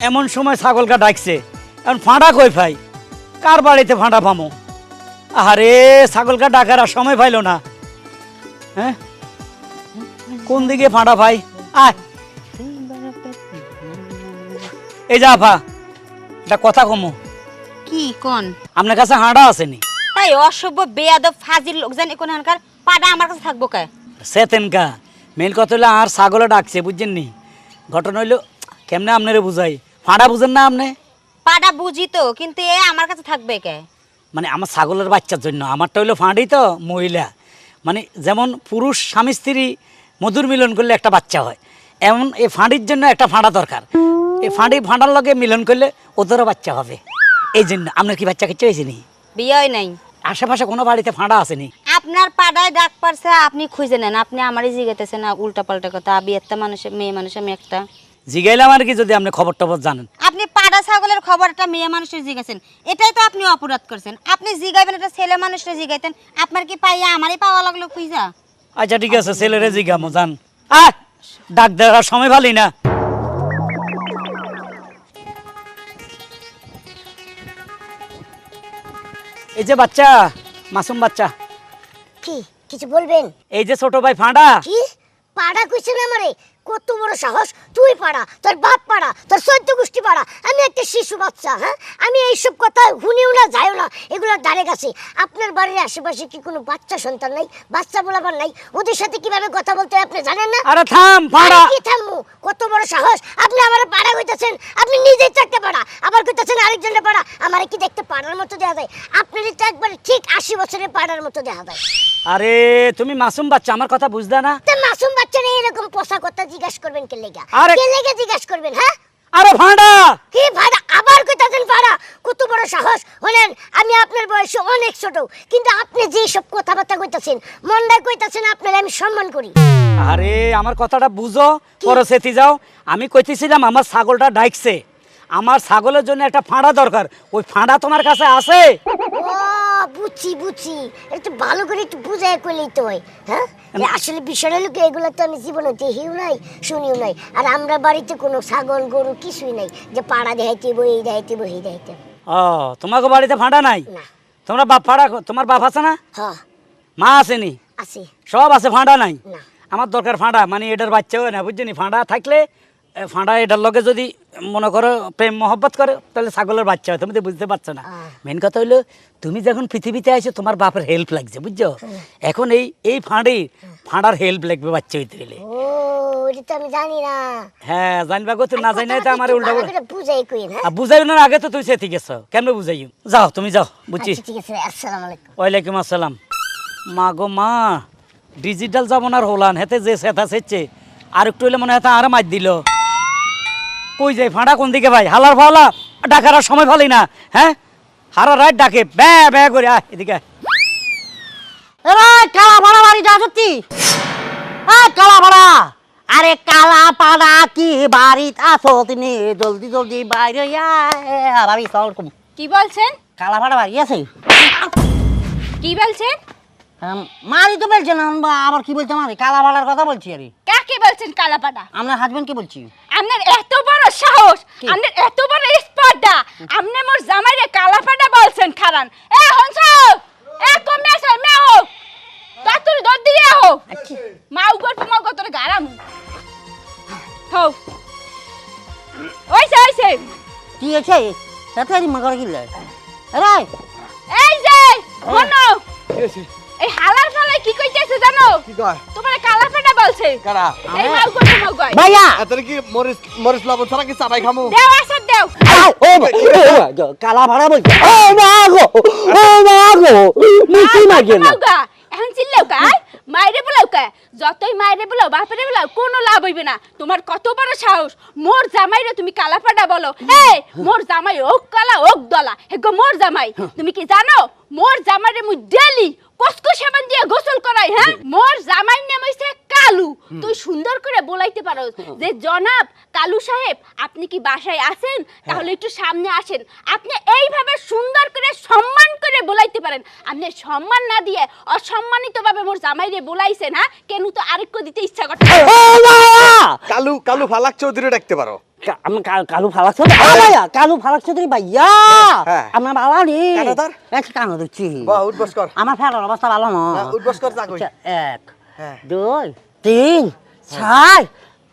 এমন সময় ছাগলকা ডাকছে এখন ফাঁড়া কই ভাই? কার বাড়িতে ফাঁড়া পামো আরে ছাগলকা ডাকার আর সময় পাইলো না। হ্যাঁ? কোন দিকে ফাঁড়া ভাই? আয়। এই যা আফা এটা কথা কমো। কি কোন? আপনার কাছে হাঁড়া আসেনি? তাই অসভ্য বেয়াদব ফাজিল লোকজন এখন এখানকার পাটা আমার কাছে থাকব কে? সেতেনকা মেন কথা হলো আর ছাগলে ডাকছে বুঝছেন নি? ঘটনা হইল কেমনে আপনারে বুঝাই? ফাঁড়া বুঝেন না আপনি? পাটা বুঝি তো কিন্তু এ আমার কাছে থাকবে কে? মানে আমার ছাগলের বাচ্চার জন্য আমারটা হইল ফাঁড়ি তো মহিলা। মানে যেমন পুরুষ স্বামী স্ত্রী মধুর মিলন করলে একটা বাচ্চা হয় এমন এই ফাঁড়ির জন্য একটা ফাঁড়া দরকার। এই ফাঁড়ি ফাঁড়ার লগে মিলন করলে ওদেরও বাচ্চা হবে। এই জন্য আপনার কি বাচ্চা কাচ্চা হয়েছে নি? বিয়ে নাই। আশেপাশে কোনো বাড়িতে ফাঁড়া আসেনি আপনার পাড়ায় ডাক পারছে আপনি খুঁজে নেন আপনি আমারই জিগাতেছেন উল্টা পাল্টা কথা আমি একটা মানুষের মেয়ে মানুষ আমি একটা। জিগাইলাম আর কি যদি আপনি খবর টবর জানেন। আপনি পাড়া ছাগলের খবর একটা মেয়ে মানুষের জিগেছেন এটাই তো আপনি অপরাধ করছেন। আপনি জিগাইবেন একটা ছেলে মানুষের জিগাইতেন। আপনার কি পাইয়া আমারই পাওয়া লাগল খুঁজা আচ্ছা ঠিক আছে ছেলেরে জিগামো জান। আহ! ডাক দেওয়ার সময় ভালোই না। এই যে বাচ্চা মাসুম বাচ্চা। কি কিছু বলবেন? এই যে ছোট ভাই ফাঁড়া। কি? পাড়া কইছেন আমারে? কত বড় সাহস? তুই পাড়া তোর বাপ পাড়া তোর সৈদ্য গোষ্ঠী পাড়া। আমি একটা শিশু বাচ্চা হ্যাঁ? আমি এইসব কথা শুনিও না যাইও না। এগুলোর ধারে কাছে আপনার বাড়ির আশেপাশে কি কোনো বাচ্চা সন্তান নাই? বাচ্চা বলাবার নাই? ওদের সাথে কীভাবে কথা বলতে হয় আপনি জানেন না? আরে থাম আরে কি থামু? কত বড় সাহস। আপনি আমার পাড়া কইতাছেন। আপনি নিজেই চারটে পাড়া। আবার কইতাছেন আরেকজনের পাড়া। আমার কি দেখতে পাড়ার মতো দেখা যায়? আপনার তো একবার ঠিক আশি বছরের পাড়ার মতো দেখা যায়। আরে তুমি মাসুম বাচ্চা আমার কথা বুঝলে না? মাসুম এরকম পোষা কথা জিজ্ঞাসা করবেন কে লেগা? আরে- কে লেগে জিজ্ঞাসা করবেন হ্যাঁ? আরে ফাঁড়া কি ভাড়া আবার কইতাছেন ভাড়া? কত বড় সাহস। হলেন আমি আপনার বয়সে অনেক ছোট কিন্তু আপনি যে সব কথাবার্তা কইতাছেন মন্দায় কইতাছেন আপনার আমি সম্মান করি। আরে আমার কথাটা বুঝো পরে সেতি যাও। আমি কইতেছিলাম আমার ছাগলটা ডাইকছে। আমার ছাগলের জন্য একটা ফাঁড়া দরকার। ওই ফাঁড়া তোমার কাছে আছে? বুঝছি বুঝছি একটু ভালো করে একটু বুঝাই কইলেই তো হয় হ্যাঁ? আসলে বিষয়টা হলো কি, এগুলো তো আমি জীবনে দেখিও নাই শুনিও নাই। আর আমরা বাড়িতে কোনো ছাগল গরু কিছুই নাই যে পাড়া দেখাইতে হইবো, এই দেখাইতে হইবো, এই দেখাইতে ও তোমাকে বাড়িতে ফাঁড়া নাই? না। তোমরা বাপ ফাঁড়া তোমার বাপ আছে না? হ্যাঁ মা আসেনি? আছে। সব আছে ফাঁড়া নাই? না। আমার দরকার ফাঁড়া মানে এটার বাচ্চা হয় না বুঝছেনি ফাঁড়া থাকলে ফাঁড়া এটার লগে যদি মনে করো প্রেম মহব্বত করে তাহলে ছাগলের বাচ্চা হয়। তুমি তো বুঝতে পারছ না। মেন কথা হইল তুমি যখন পৃথিবীতে আইছো তোমার বাপের হেল্প লাগছে বুঝছ? এখন এই এই ফাঁড়ি ফাঁড়ার হেল্প লাগবে বাচ্চা হইতে গেলে। না। হ্যাঁ জানবা গো না জানি তো আমার উল্টা বুঝাই হ্যাঁ? আর আগে তো তুই সেথি গেছো। কেমনে বুঝাইও? যাও তুমি যাও বুঝছি আচ্ছা, ওয়ালাইকুম আসসালাম। মা গো মা ডিজিটাল জামানার হলান হেতে যে সেথা সেচ্ছে। আর একটু হইলে মনে হয় আর মার দিল। কই যাই ফাঁড়া কোন দিকে ভাই? হালার ফালা? ডাকার আর সময় ফালি না হ্যাঁ? হারা রাত ডাকে ব্যা ব্যা করে আয় এদিকে কালা ভাড়া হ্যাঁ কালা ভাড়া আরে কালা পাড়া কি বাড়িতে আছো তিনি জলদি জলদি বাইরে ভাবি কি বলছেন? কালা ভাড়া বাড়ি আছে? কি বলছেন? মারি তো বলছে না বা আবার কি বলছে মারি কালা ভাড়ার কথা বলছি আরে। কাকে বলছেন কালাপাড়া আপনার হাজবেন্ড কি বলছি। আপনার এত বড় সাহস আপনার এত বড় স্পর্ধা আপনি মোর জামাইরে কালাপাড়া বলছেন খারান। এ হনছ এ কমে আছে মে হো তাতুরি দর দিয়ে হো মাউ গট মাউ গট তোর গারাম। হো ওইছে ওইছে। কি আছে সাথে মগর কি লে আরে এই যে শোনো এই হালার ফালায় কি কইতেছে জানো? কি কয়? তোমার বলছে। কারা? এই মাউ মাউ ভাইয়া! এতরে কি মরিস মরিস লবণ ছাড়া কি চাবাই খামু? দেও আসর দেও। ও কালা ভাড়া ও মা গো ও মা গো মিছি মাগে না। এখন চিল্লাও কাই মাইরে বলাও কা যতই মাইরে বলাও বাপরে বলাও কোনো লাভ হইবে না। তোমার কত বড় সাহস। মোর জামাইরে তুমি কালাপাডা বলো। এই মোর জামাই ওক কালা ওক দলা। হে গো মোর জামাই তুমি কি জানো? মোর জামাইরে মুই ডেলি কসকো সাবান দিয়ে গোসল করাই হ্যাঁ? মোর জামাই নাম হইছে কালু তুই সুন্দর করে বলাইতে পারো যে জনাব কালু সাহেব আপনি কি বাসায় আছেন? তাহলে একটু সামনে আসেন। আপনি এইভাবে সুন্দর করে সম্মান করে বলাইতে পারেন। আপনি সম্মান না দিয়ে অসম্মানিত ভাবে মোর জামাইরে বলাইছেন হ্যাঁ? কেন তো আরেকটু দিতে ইচ্ছা করতে কালু কালু ফালাক চৌধুরী ডাকতে পারো। কালু ফালাক চৌধুরী? ভাইয়া কালু ফালাক চৌধুরী ভাইয়া! হ্যাঁ। আমার বাবা কানো? দিচ্ছি আমার ফেরার অবস্থা ভালো না। না, উঠবস কর যা কই আচ্ছা, এক হ্যাঁ। দুই তিন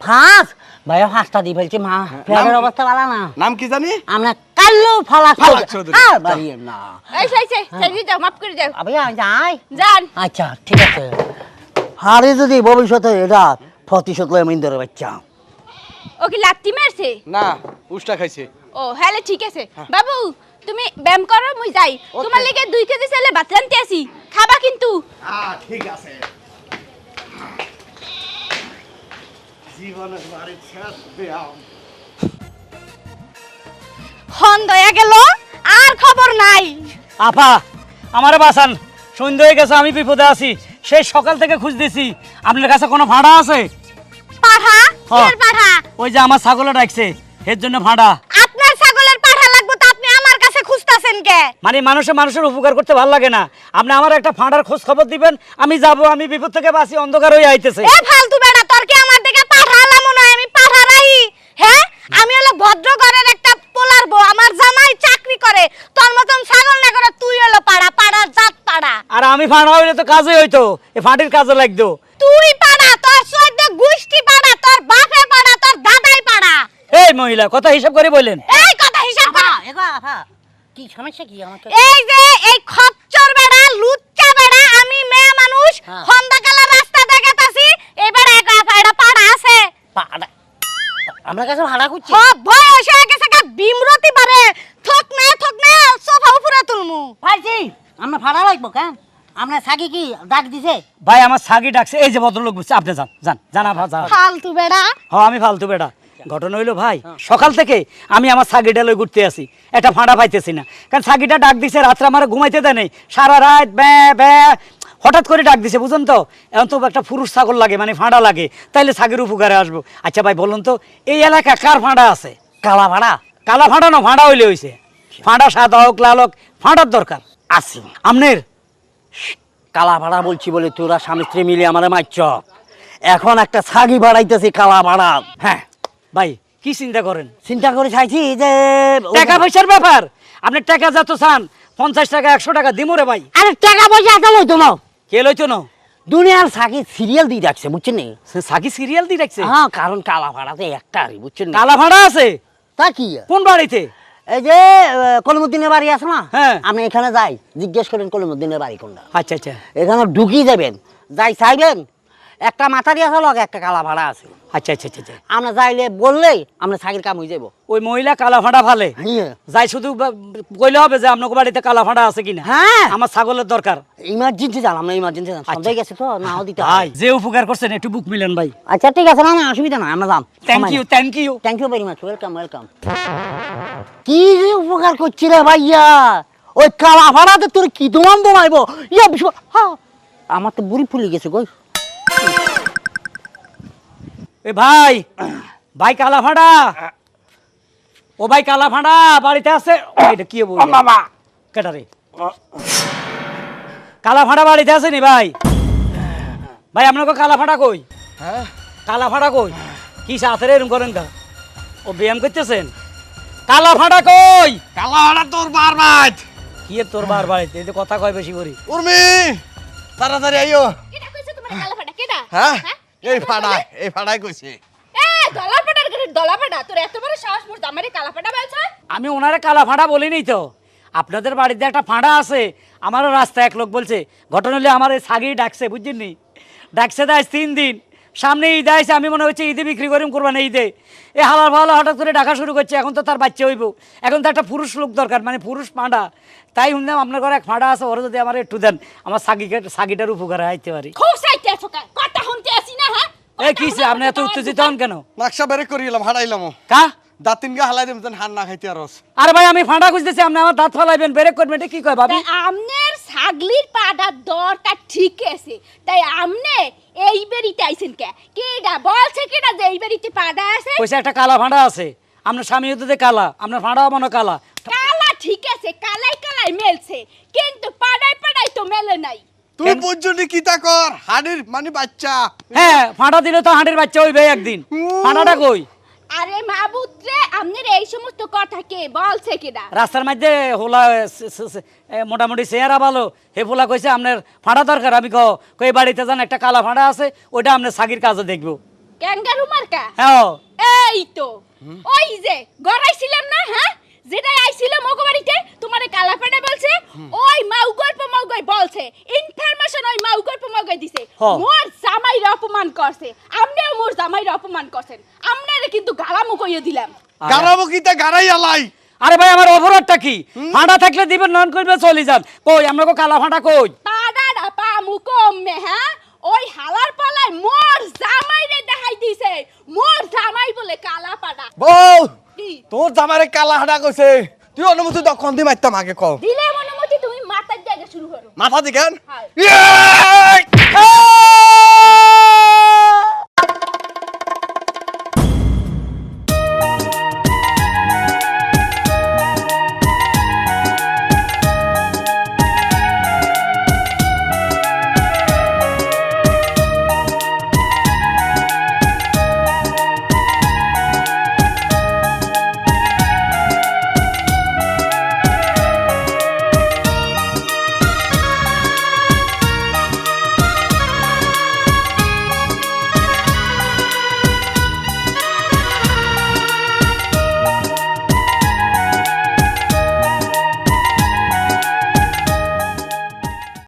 পাঁচ। ভাইয়া পাঁচটা দিয়ে ফেলছি মা। ফেরার অবস্থা ভালো না। নাম কি জানি? আমরা কালু ফালাক চৌধুরী। চৌধুরী। আর বাড়িয়ে না। এই সেই সেই সেই যাও মাফ করে ভাইয়া যাই। যান। আচ্ছা ঠিক আছে। হারে যদি ভবিষ্যতে এটা প্রতিশোধ লয় মিন্দরের বাচ্চা। ও কি লাত্তি মারছে? না উষ্টা খাইছে। ও হ্যালে ঠিক আছে। বাবু তুমি ব্যায়াম করো মুই যাই। তোমার লেগে দুই কেজি ছেলে ভাত রানতে আসি খাবা কিন্তু। ঠিক আছে। জীবনের বাড়ি শেষ ব্যায়াম। হন দয়া গেল আর খবর নাই। আপা আমারে বাসান সন্ধ্যা হয়ে গেছে আমি বিপদে আছি। সেই সকাল থেকে খুঁজতেছি আপনার কাছে কোনো ভাড়া আছে? পাঠা? হ্যাঁ। কিসের পাঠা? ওই যে আমার ছাগলে ডাকছে এর জন্য ভাড়া আপনার ছাগলের পাঠা লাগবে তো আপনি আমার কাছে খুঁজতাছেন কে? মানে মানুষে মানুষের উপকার করতে ভালো লাগে না। আপনি আমার একটা ফাঁড়ার খোঁজ খবর দিবেন আমি যাব আমি বিপদ থেকে বাঁচি অন্ধকার হয়ে আইতেছে। এ ফালতু তোর কি আমার দিকে পাঠা না আমি পাঠা রাহি হ্যাঁ? আমি হলো ভদ্র ঘরের একটা পোলার বউ আমার জামাই চাকরি করে। তোর মতন ছাগল না করে তুই হলো পাড়া পাড়ার জাত পাড়া। আর আমি ফাঁড়া হইলে তো কাজে হইতো এ ফাঁটির কাজে লাগতো। তুই পাড়া তোর সৈদ্য গোষ্ঠী পাড়া তোর বাপে পাড়া তোর দাদাই পাড়া এই মহিলা কথা হিসাব করে বললেন এই কথা হিসাব আফা কর এগো আফা কি সমস্যা কি আমাকে? এই যে এই খচ্চর বেড়া লুচ্চা বেড়া আমি মেয়ে মানুষ হ্যাঁ। হন্দাকালা রাস্তা দেখাতাছি এই বেড়া একা এটা পাড়া আছে। পাড়া? আমার কাছে ভাড়া করছি? সব ভয় এসে গেছে কা বিমরতি পারে থক না থক না সোফা উপরে তুলমু। পাইছি আমরা ভাড়া লাগবো কেন? আমরা সাকি কি ডাক দিছে? ভাই আমার ছাগি ডাকছে এই যে ভদ্রলোক বুঝছে আপনি যান যান জানা ভাজা ফালতু বেড়া। হ্যাঁ আমি ফালতু বেটা ঘটনা হইল ভাই সকাল থেকে আমি আমার ছাগিটা লই ঘুরতে আসি। একটা ফাঁড়া পাইতেছি না। কারণ ছাগিটা ডাক দিছে রাত্রে আমার ঘুমাইতে দেয় নেই। সারা রাত ব্যা ব্যা হঠাৎ করে ডাক দিছে বুঝুন তো? এখন তো একটা পুরুষ ছাগল লাগে মানে ফাঁড়া লাগে। তাইলে ছাগির উপকারে আসব। আচ্ছা ভাই বলুন তো এই এলাকা কার ফাঁড়া আছে? কালা ভাড়া কালা ফাঁড়া না ফাঁড়া হইলে হইছে। ফাঁড়া সাদা হোক লাল হোক ফাঁড়ার দরকার। আছে। আমনের? কালা ভাড়া বলছি বলে তোরা স্বামী স্ত্রী মিলে আমার মারছ। এখন একটা ছাগি ভাড়াইতেছি কালা ভাড়া হ্যাঁ। ভাই কি চিন্তা করেন? চিন্তা করে চাইছি যে টাকা পয়সার ব্যাপার। আপনি টাকা যত চান পঞ্চাশ টাকা একশো টাকা দিমো রে ভাই। আরে টাকা পয়সা এত লইতো না। কে লইতো না? দুনিয়ার ছাগি সিরিয়াল দিয়ে রাখছে বুঝছেন নি? সাকি সিরিয়াল দিয়ে রাখছে? হ্যাঁ কারণ কালা ভাড়াতে একটা আরই বুঝছেন না? কালা ভাড়া আছে? তা কি? কোন বাড়িতে? এই যে কলিমুদ্দিনের বাড়ি আছে না? হ্যাঁ। আপনি এখানে যাই জিজ্ঞেস করেন কলিমুদ্দিনের বাড়ি কোনটা। আচ্ছা আচ্ছা। এখানে ঢুকিয়ে যাবেন যাই চাইবেন একটা মাথারি আছে লগে একটা কালা ভাড়া আছে। আচ্ছা আচ্ছা আচ্ছা আচ্ছা। আমরা যাইলে বললেই আমরা কাম হয়ে যাব ওই মহিলা কালা ফালে। হ্যাঁ। যাই শুধু কইলে হবে যে আপনার বাড়িতে কালা আছে কিনা? হ্যাঁ। আমার ছাগলের দরকার। ইমার্জেন্সি জান আমরা ইমার্জেন্সি গেছে তো নাও দিতে হয়। যে উপকার করছেন একটু বুক মিলেন ভাই। আচ্ছা ঠিক আছে না না অসুবিধা না আমরা যাম। Thank you thank you thank you very much welcome welcome কি যে উপকার করছি রে ভাইয়া? ওই কালা ভাড়াতে তোর কি দোয়ান দোয়াইব ইয়া আমার তো বুড়ি ফুলে গেছে গই এ ভাই ভাই কালা ভাড়া ও ভাই কালা ভাড়া বাড়িতে আছে? এটা কি বল মামা। কেটারে কালা ভাড়া বাড়িতে আছে নি ভাই? ভাই আপনাকে কালা ভাড়া কই? হ্যাঁ? কালা ফাড়া কই? কি সাথে এরকম করেন কা? ও ব্যায়াম করতেছেন? কালা ফাড়া কই? কালা ভাড়া তোর বার মাছ কি তোর বার বাড়িতে? এই যে কথা কয় বেশি করি। উর্মি তাড়াতাড়ি আইও। কেডা কইছে তোমার কালা ফাটা কেডা? হ্যাঁ? এই ফাড়া এই ফাড়াই কইছে। এ দলা ফাটার করে তোর এত বড় সাহস মোর জামাইরে কালা বলছ? আমি ওনারে কালা ফাড়া বলিনি তো। আপনাদের বাড়িতে একটা ফাঁড়া আছে আমারও রাস্তায় এক লোক বলছে ঘটনা হলে আমার এই ছাগি ডাকছে বুঝছেন নি ডাকছে দেয় তিন দিন। সামনে ঈদ আছে আমি মনে হচ্ছে ঈদে বিক্রি করিম করব না ঈদে। এ হালার ভালো হঠাৎ করে ডাকা শুরু করছে এখন তো তার বাচ্চা হইব। এখন তো একটা পুরুষ লোক দরকার মানে পুরুষ ফাঁড়া তাই শুনলাম আপনার ঘরে এক ফাঁড়া আছে ওরা যদি আমার একটু দেন আমার ছাগিকে ছাগিটার উপকারে আইতে পারি। খুব সাইতে কথা শুনতে আসি না এ কিসে আপনি এত উত্তেজিত হন কেন? নকশা বেরে করিলাম হারাইলাম কা? দাঁতিন গা হালাই দিম যেন হার না খাইতে আরস আরে ভাই আমি ফাঁড়া খুঁজতেছি আপনি আমার দাঁত ফালাইবেন ব্রেক করবেন এটা কি কয় ভাবি? তাই আমনের ছাগলির পাড়ার দরকার ঠিক আছে তাই আমনে এই বেরিতে আইছেন কে? কেডা? বলছে কেডা যে এই বেরিতে পাড়া আছে? একটা কালা ফাঁড়া আছে। আপনার কালা আপনার ফাঁড়াও মনে কালা। কালা ঠিক আছে কালাই কালাই মেলছে কিন্তু পাড়ায় পাড়ায় তো মেলে নাই। তুই বুঝছনি কি তা কর? হাড়ির মানে বাচ্চা। হ্যাঁ ফাঁড়া দিলে তো হাঁড়ির বাচ্চা হইবে একদিন। ফাঁড়াটা কই? আরে আপনার এই সমস্ত কথা কে বলছে কিনা? রাস্তার মধ্যে হোলা মোটামুটি চেহারা ভালো। হে ফোলা কইছে আপনার ফাঁড়া দরকার। আমি কো কই বাড়িতে যান একটা কালা ফাঁড়া আছে ওইটা আপনার সাগির কাজে দেখব। ক্যাঙ্গারু মার্কা? হ্যাঁ। এই তো। ওই যে গড়াইছিলাম না হ্যাঁ? যেটা আইছিল মগো বাড়িতে তোমারে কালাপাড়া বলছে ওই মাউ গল্প মাউগাই বলছে। ইনফরমেশন ওই মাউ গল্প মাউগাই দিছে। মোর জামাইরে অপমান করছে। আমনেও মোর জামাইরে অপমান করছেন। আমনেরে কিন্তু গালামু কইয়ে দিলাম। গারাবো কিতা গারাই আলাই? আরে ভাই আমার অপরাধটা কি? ফাঁড়া থাকলে দিবেন নন করবে চলে যান। কই আমরা কো কালা ফাঁড়া কই? পাড়াটা পা মুকমে হ্যাঁ? ওই হালার পালায় মোর জামাইরে দেখাই দিছে। মোর জামাই বলে কালা পাড়া। বউ! কি তোর জামারে কালা হাডা কইছে। তুই অনুমতি কোন দি মারতাম আগে কও। দিলে অনুমতি তুমি মাথার জায়গা শুরু করো। মাথা দিকেন? হয়।